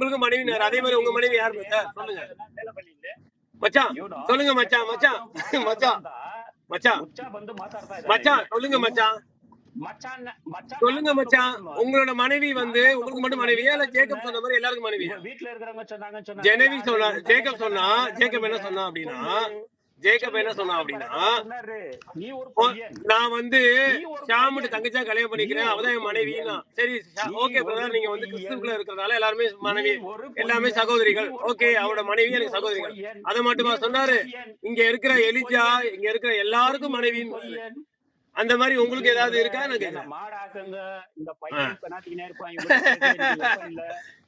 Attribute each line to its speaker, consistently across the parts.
Speaker 1: உங்களுக்கு மனைவி அதே மாதிரி உங்க மனைவி யார் சொல்லுங்க. மச்சான் சொல்லுங்க மச்சான் மச்சான். மச்சான் மச்சான். மச்சான். சொல்லுங்க மச்சான். சொல்லுங்க மச்சான். உங்களோட மனைவி வந்து உங்களுக்கு மட்டும் மனைவியா இல்ல ஜேக்கப் சொன்ன மாதிரி எல்லாருக்கும் மனைவியா
Speaker 2: வீட்டுல இருக்கிறவங்க சொன்னாங்க.
Speaker 1: ஜெனவி சொன்னா ஜேக்கப் சொன்னா ஜேக்கப் என்ன சொன்னா அப்படின்னா ஜேக்கப் என்ன சொன்னா அப்படின்னா. நான் வந்து ஷாமுட்டு தங்கச்சா கல்யாணம் பண்ணிக்கிறேன். அவதான் என் மனைவின்னா சரி ஓகே பிரதர் நீங்க வந்து கிறிஸ்துக்குள்ள இருக்கிறதால எல்லாருமே மனைவி எல்லாமே. சகோதரிகள். ஓகே. அவரோட மனைவி எனக்கு சகோதரிகள். அதை மட்டுமா சொன்னாரு. இங்க இருக்கிற எலிஜா இங்க இருக்கிற எல்லாருக்கும் மனைவின்னு
Speaker 2: பையன்.
Speaker 1: அந்த மாதிரி உங்களுக்கு ஏதாவது இருக்கா?
Speaker 2: இல்ல.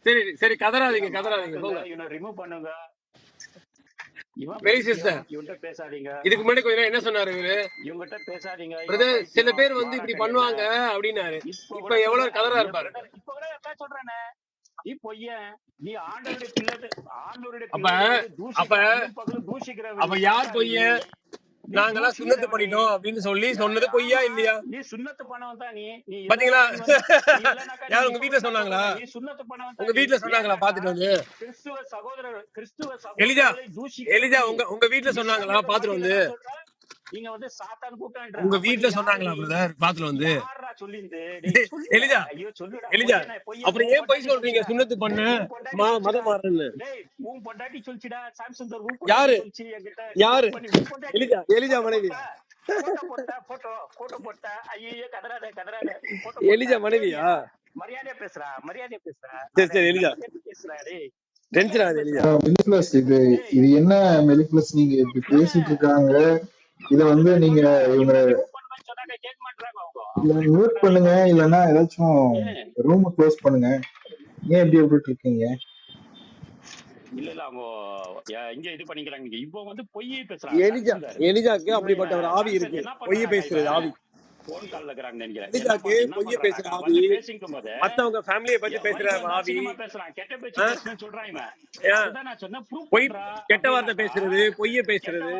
Speaker 1: சரி சரி கதறாதீங்க கதறாதீங்க
Speaker 2: பண்ணுங்க.
Speaker 1: இதுக்கு முன்னாடி கொஞ்ச என்ன சொன்னாரு? இவரு
Speaker 2: இவங்கிட்ட பேசாதீங்க. இவன்
Speaker 1: பிரதர் சில பேர் வந்து இப்படி. பண்ணுவாங்க அப்படின்னாரு.
Speaker 2: இப்ப
Speaker 1: எவ்வளவு
Speaker 2: இப்ப
Speaker 1: இருப்பாரு அப்ப- அப்ப- யார் பொய்யன்? நாங்கெல்லாம் சுண்ணத்து. பண்ணிட்டோம் அப்படின்னு சொல்லி சொன்னது பொய்யா இல்லையா
Speaker 2: நீ சுண்ணத்து பண்ணவன் தான் நீ
Speaker 1: பாத்தீங்களா? யார் உங்க வீட்ல
Speaker 2: சுண்ணத்து
Speaker 1: சொன்னாங்களா?
Speaker 2: நீ சுண்ணத்து பண்ணவன்
Speaker 1: உங்க
Speaker 2: நீ.
Speaker 1: வீட்ல சொன்னாங்களா பாத்துட்டு வந்து
Speaker 2: கிறிஸ்துவ சகோதரர் கிறிஸ்துவ
Speaker 1: எலிஜா, எலிஜா. உங்க உங்க வீட்ல
Speaker 2: நீ
Speaker 1: சொன்னாங்களா பாத்துட்டு வந்து?
Speaker 2: நீங்க வந்து சாத்தான் கூட்டம்
Speaker 1: உங்க வீட்ல சொன்னாங்களா பிரதர் பாத்துட்டு வந்து. எலிஜா,
Speaker 2: ஐயோ சொல்லுடா.
Speaker 1: எலிஜா, அப்புறம் ஏன் பொய் சொல்றீங்க. சுண்ணத்து பண்ண.
Speaker 2: உன் பொண்டாட்டி
Speaker 1: மா-
Speaker 2: சொல்லுடா.
Speaker 1: மதம் மாறன்னு
Speaker 2: டேய் உன் பொண்டாட்டி சொல்லிச்சுடா. சாம்சங் தர் உன்
Speaker 1: யாரு?
Speaker 2: பொண்டாட்டி சொல்லிச்சு என்கிட்ட.
Speaker 1: யாரு? எலிஜா எலிஜா மனைவி.
Speaker 2: போட்டோ போட்டா போட்டோ போட்டோ போட்டா. ஐயோ கதறாத கதறாத. photo
Speaker 1: Elijah. மனைவியா?
Speaker 2: மரியாதையா பேசுறா மரியாதையா பேசுறா.
Speaker 1: சரி, சரி, எலிஜா.
Speaker 2: பேசுறா டேய்.
Speaker 1: டென்ஷன் ஆகுது எலிஜா
Speaker 3: மெலிப்ளஸ் இது இது என்ன மெலிப்ளஸ் நீங்க இப்படி பேசிட்டு இருக்காங்க? இத வந்து நீங்க இவங்க மியூட் பண்ணுங்க. இல்லைன்னா ஏதாச்சும்? ரூம் க்ளோஸ் பண்ணுங்க. ஏன் இப்படி விட்டுட்டு இருக்கீங்க?
Speaker 2: இல்ல இல்ல அவங்க இங்க இது பண்ணிக்கிறாங்க. இப்போ வந்து பொய் பேசுறாங்க
Speaker 1: எலிஜா எலிஜாக்கு அப்படிப்பட்ட ஒரு ஆவி இருக்கு. பொய் பேசுறது ஆவி.
Speaker 2: போன் கால்ல இருக்கிறாங்க நினைக்கிறேன்.
Speaker 1: எலிஜாக்கு பொய்ய? பேசுற ஆவி. மத்தவங்க ஃபேமிலியை பத்தி பேசுற ஆவி.
Speaker 2: பேசுறான். கெட்ட பேச்சு சொல்றான் இவன். நான்
Speaker 1: பொய் கெட்ட வார்த்தை பேசுறது பொய்ய பேசுறது.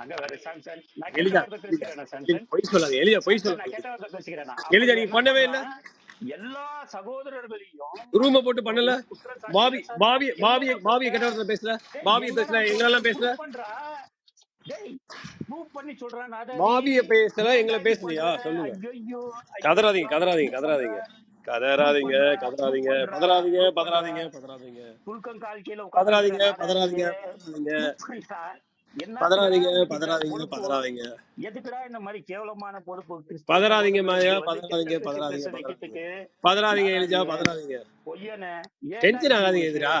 Speaker 2: அங்க வேற சாம்சன் நான் கெட்ட
Speaker 1: எலிஜா
Speaker 2: வார்த்தை பேசுகிறேனா சாம்சன்
Speaker 1: பொய் சொல்லாத எலிஜா பொய்
Speaker 2: நான்
Speaker 1: சொல்லாத
Speaker 2: கெட்ட வார்த்தை பேசுகிறேனா
Speaker 1: எலிஜா நீ பண்ணவே இல்ல.
Speaker 2: எல்லா சகோதரர்களையும்
Speaker 1: ரூம போட்டு பண்ணல. பாவி. பாவி பாவி பாவி கெட்ட வார்த்தை பேசல. பாவிய பேசல எங்களெல்லாம் பேசல.
Speaker 2: நீ
Speaker 1: பேசல எங்களை பேசலையா. சொல்லுங்க. கதறாதீங்க கதறாதீங்க கதறாதீங்க. கதறாதீங்க கதறாதீங்க பதறாதீங்க பதறாதீங்க பதறாதீங்க. பதறாதீங்க பதறாதீங்க பதறாதீங்க பதறாதீங்க? பதறாதீங்க.
Speaker 2: எதுக்குடா இந்த மாதிரி கேவலமான பொறுப்பு
Speaker 1: பதறாதீங்க மாயா, பதறாதீங்க, பதறாதீங்க, பதறாதீங்க. எலிஜா பதறாதீங்க.
Speaker 2: பொய்யனே
Speaker 1: டென்ஷன் ஆகாதீங்க எதிரா.